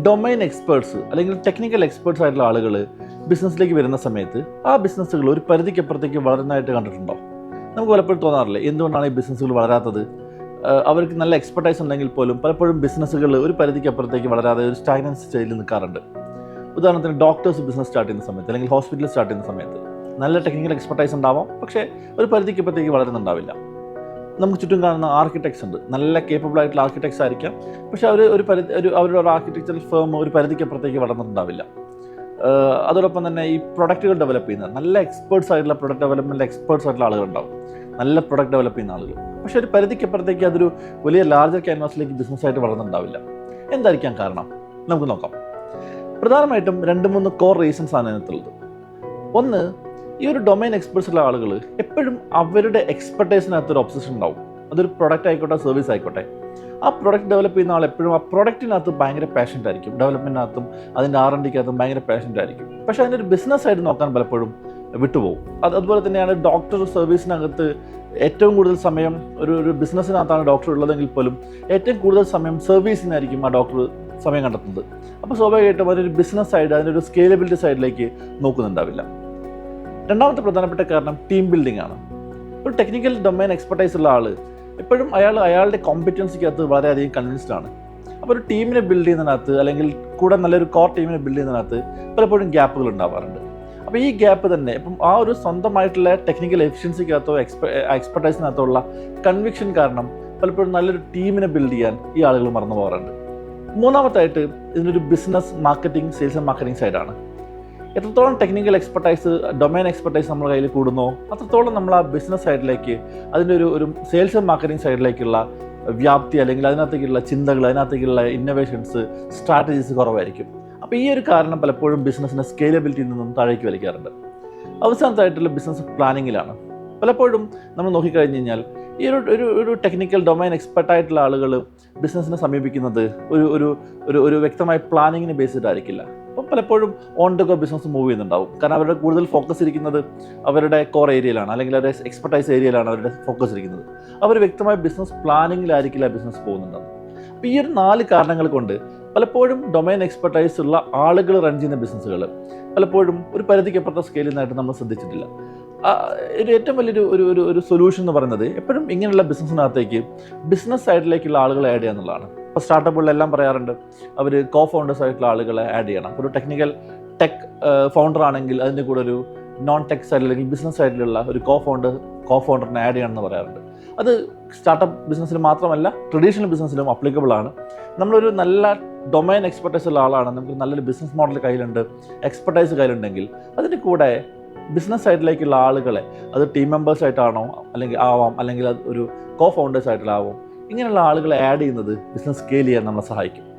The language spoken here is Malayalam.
ഡൊമൈൻ എക്സ്പേർട്സ് അല്ലെങ്കിൽ ടെക്നിക്കൽ എക്സ്പേർട്സ് ആയിട്ടുള്ള ആളുകൾ ബിസിനസ്സിലേക്ക് വരുന്ന സമയത്ത് ആ ബിസിനസ്സുകൾ ഒരു പരിധിക്കപ്പുറത്തേക്ക് വളരുന്നതായിട്ട് കണ്ടിട്ടുണ്ടോ? നമുക്ക് പലപ്പോഴും തോന്നാറില്ലേ എന്തുകൊണ്ടാണ് ഈ ബിസിനസ്സുകൾ വളരാത്തത്? അവർക്ക് നല്ല എക്സ്പെർട്ടൈസ് ഉണ്ടെങ്കിൽ പോലും പലപ്പോഴും ബിസിനസ്സുകൾ ഒരു പരിധിക്കപ്പുറത്തേക്ക് വളരാതെ ഒരു സ്റ്റാഗ്നൻസ് സ്റ്റേജിൽ നിൽക്കാറുണ്ട്. ഉദാഹരണത്തിന് ഡോക്ടേഴ്സ് ബിസിനസ് സ്റ്റാർട്ട് ചെയ്യുന്ന സമയത്ത് അല്ലെങ്കിൽ ഹോസ്പിറ്റൽ സ്റ്റാർട്ട് ചെയ്യുന്ന സമയത്ത് നല്ല ടെക്നിക്കൽ എക്സ്പെർട്ടൈസ് ഉണ്ടാവാം പക്ഷേ ഒരു പരിധിക്കപ്പുറത്തേക്ക് വളരുന്നുണ്ടാവില്ല. നമുക്ക് ചുറ്റും കാണുന്ന ആർക്കിടെക്ട്സ് ഉണ്ട്. നല്ല കേപ്പബിൾ ആയിട്ടുള്ള ആർക്കിടെക്ട്സ് ആയിരിക്കാം. പക്ഷെ അവർ ഒരു പരിധി ഒരു അവരുടെ ഒരു ആർക്കിടെക്ചറൽ ഫേം ഒരു പരിധിക്കപ്പുറത്തേക്ക് വളർന്നിട്ടുണ്ടാവില്ല. അതോടൊപ്പം തന്നെ ഈ പ്രൊഡക്റ്റുകൾ ഡെവലപ്പ് ചെയ്യുന്ന നല്ല എക്സ്പേർട്സ് ആയിട്ടുള്ള പ്രൊഡക്റ്റ് ഡെവലപ്മെന്റ് എക്സ്പേർട്സ് ആയിട്ടുള്ള ആളുകളുണ്ടാവും നല്ല പ്രൊഡക്റ്റ് ഡെവലപ്പ് ചെയ്യുന്ന ആളുകൾ. പക്ഷെ ഒരു പരിധിക്കപ്പുറത്തേക്ക് അതൊരു വലിയ ലാർജർ ക്യാൻവാസിലേക്ക് ബിസിനസ്സായിട്ട് വളർന്നിട്ടുണ്ടാവില്ല. എന്തായിരിക്കാം കാരണം? നമുക്ക് നോക്കാം. പ്രധാനമായിട്ടും രണ്ട് മൂന്ന് കോർ റീസൺസ് ആണ് ഇതിനകത്തുള്ളത് ഒന്ന് ഈ ഒരു ഡൊമൈൻ എക്സ്പെർട്സ് ഉള്ള ആളുകൾ എപ്പോഴും അവരുടെ എക്സ്പെർട്ടൈസിനകത്ത് ഒരു ഒബ്സഷൻ ഉണ്ടാവും. അതൊരു പ്രൊഡക്റ്റ് ആയിക്കോട്ടെ സർവീസ് ആയിക്കോട്ടെ. ആ പ്രൊഡക്റ്റ് ഡെവലപ്പ് ചെയ്യുന്ന ആൾ എപ്പോഴും ആ പ്രൊഡക്റ്റിനകത്ത് ഭയങ്കര പാഷന്റ് ആയിരിക്കും. ഡെവലപ്മെന്റിനകത്തും അതിന്റെ ആർ എൻ ഡിക്കകത്തും ഭയങ്കര പാഷന്റ് ആയിരിക്കും. പക്ഷേ അതിന്റെ ഒരു ബിസിനസ് ആയിട്ട് നോക്കാൻ പലപ്പോഴും വിട്ടുപോകും. അത് അതുപോലെ തന്നെയാണ് ഡോക്ടർ സർവീസിനകത്ത് ഏറ്റവും കൂടുതൽ സമയം ഒരു ഒരു ബിസിനസ്സിനകത്താണ് ഡോക്ടർ ഉള്ളതെങ്കിൽ പോലും ഏറ്റവും കൂടുതൽ സമയം സർവീസിനായിരിക്കും ആ ഡോക്ടർ സമയം കണ്ടെത്തുന്നത്. അപ്പോൾ സ്വാഭാവികമായിട്ടും അതൊരു ബിസിനസ് സൈഡ് അതിന്റെ ഒരു സ്കേലബിലിറ്റി സൈഡിലേക്ക് നോക്കുന്നുണ്ടാവില്ല. രണ്ടാമത്തെ പ്രധാനപ്പെട്ട കാരണം ടീം ബിൽഡിംഗ് ആണ്. ഒരു ടെക്നിക്കൽ ഡൊമൈൻ എക്സ്പെർട്ടൈസ് ഉള്ള ആൾ എപ്പോഴും അയാൾ അയാളുടെ കോമ്പറ്റൻസിക്കകത്ത് വളരെയധികം കൺവിൻസ്ഡ് ആണ്. അപ്പോൾ ഒരു ടീമിനെ ബിൽഡ് ചെയ്യുന്നതിനകത്ത് അല്ലെങ്കിൽ കൂടെ നല്ലൊരു കോർ ടീമിനെ ബിൽഡ് ചെയ്യുന്നതിനകത്ത് പലപ്പോഴും ഗ്യാപ്പുകൾ ഉണ്ടാവാറുണ്ട്. അപ്പോൾ ഈ ഗ്യാപ്പ് തന്നെ ഇപ്പം ആ ഒരു സ്വന്തമായിട്ടുള്ള ടെക്നിക്കൽ എഫിഷ്യൻസിക്കകത്തോ എക്സ്പെ എക്സ്പെർട്ടൈസിനകത്തോ ഉള്ള കൺവിക്ഷൻ കാരണം പലപ്പോഴും നല്ലൊരു ടീമിനെ ബിൽഡ് ചെയ്യാൻ ഈ ആളുകൾ മറന്നു പോകാറുണ്ട് മൂന്നാമത്തായിട്ട് ഇതിനൊരു business marketing sales and marketing സൈഡാണ് എത്രത്തോളം ടെക്നിക്കൽ എക്സ്പെർട്ടൈസ് ഡൊമൈൻ എക്സ്പെർട്ടൈസ് നമ്മുടെ കയ്യിൽ കൂടുന്നോ അത്രത്തോളം നമ്മൾ ആ ബിസിനസ് സൈഡിലേക്ക് അതിന്റെ ഒരു ഒരു സെയിൽസ് ആൻഡ് മാർക്കറ്റിംഗ് സൈഡിലേക്കുള്ള വ്യാപ്തി അല്ലെങ്കിൽ അതിനകത്തേക്കുള്ള ചിന്തകൾ അതിനകത്തേക്കുള്ള ഇന്നോവേഷൻസ് സ്ട്രാറ്റജീസ് കുറവായിരിക്കും. അപ്പോൾ ഈ ഒരു കാരണം പലപ്പോഴും ബിസിനസ്സിന്റെ സ്കെയിലബിലിറ്റിയിൽ നിന്നും താഴേക്ക് വലിക്കാറുണ്ട്. അവസാനത്തായിട്ടുള്ള ബിസിനസ് പ്ലാനിങ്ങിലാണ് പലപ്പോഴും നമ്മൾ നോക്കിക്കഴിഞ്ഞ് കഴിഞ്ഞാൽ ഈ ഒരു ഒരു ഒരു ടെക്നിക്കൽ ഡൊമൈൻ എക്സ്പെർട്ടായിട്ടുള്ള ആളുകൾ ബിസിനസ്സിനെ സമീപിക്കുന്നത് ഒരു ഒരു ഒരു ഒരു വ്യക്തമായ പ്ലാനിങ്ങിന് ബേസ്ഡ് ആയിരിക്കില്ല അപ്പം പലപ്പോഴും on the go business move ചെയ്യുന്നുണ്ടാവും. കാരണം അവരുടെ കൂടുതൽ ഫോക്കസ് ഇരിക്കുന്നത് അവരുടെ കോർ ഏരിയയിലാണ് അല്ലെങ്കിൽ അവരുടെ എക്സ്പെർട്ടൈസ് ഏരിയയിലാണ് അവരുടെ ഫോക്കസ് ഇരിക്കുന്നത്. അവർ വ്യക്തമായ ബിസിനസ് പ്ലാനിങ്ങിലായിരിക്കില്ല ബിസിനസ് പോകുന്നുണ്ടാവും. അപ്പോൾ ഈ ഒരു നാല് കാരണങ്ങൾ കൊണ്ട് പലപ്പോഴും ഡൊമൈൻ എക്സ്പെർട്ടൈസ് ഉള്ള ആളുകൾ റൺ ചെയ്യുന്ന ബിസിനസ്സുകൾ പലപ്പോഴും ഒരു പരിധിക്കപ്പുറത്തെ സ്കെയിലിൽ നിന്നായിട്ട് നമ്മൾ ശ്രദ്ധിച്ചിട്ടില്ല. ഏറ്റവും വലിയൊരു ഒരു ഒരു ഒരു സൊല്യൂഷൻ എന്ന് പറയുന്നത് എപ്പോഴും ഇങ്ങനെയുള്ള ബിസിനസ്സിനകത്തേക്ക് ബിസിനസ് സൈഡിലേക്കുള്ള ആളുകളെ ആഡ് ചെയ്യുക എന്നുള്ളതാണ്. ഇപ്പോൾ സ്റ്റാർട്ടപ്പുകളിലെല്ലാം പറയാറുണ്ട് അവർ കോ ഫൗണ്ടേഴ്സ് ആയിട്ടുള്ള ആളുകളെ ആഡ് ചെയ്യണം. ഒരു ടെക്നിക്കൽ ടെക് ഫൗണ്ടർ ആണെങ്കിൽ അതിന്റെ കൂടെ ഒരു നോൺ ടെക് സൈഡിൽ അല്ലെങ്കിൽ ബിസിനസ് സൈഡിലുള്ള ഒരു കോ ഫൗണ്ടർ കോ ഫൗണ്ടറിനെ ആഡ് ചെയ്യണം എന്ന് പറയാറുണ്ട്. അത് സ്റ്റാർട്ടപ്പ് ബിസിനസ്സിൽ മാത്രമല്ല ട്രഡീഷണൽ ബിസിനസ്സിലും അപ്ലിക്കബിൾ ആണ്. നമ്മളൊരു നല്ല ഡൊമൈൻ എക്സ്പെർട്ടൈസ് ഉള്ള ആളാണ് നമുക്ക് നല്ലൊരു ബിസിനസ് മോഡൽ കയ്യിലുണ്ട് എക്സ്പെർട്ടൈസ് കയ്യിലുണ്ടെങ്കിൽ അതിന്റെ കൂടെ ബിസിനസ് സൈഡിലേക്കുള്ള ആളുകളെ അത് ടീം മെമ്പേഴ്സ് ആയിട്ടാണോ അല്ലെങ്കിൽ ആവാം അല്ലെങ്കിൽ അത് ഒരു കോ ഫൗണ്ടേഴ്സ് ആയിട്ടുള്ള ആവാം ഇങ്ങനെയുള്ള ആളുകളെ ആഡ് ചെയ്യുന്നത് ബിസിനസ് സ്കെയിൽ ചെയ്യാൻ നമ്മളെ സഹായിക്കും.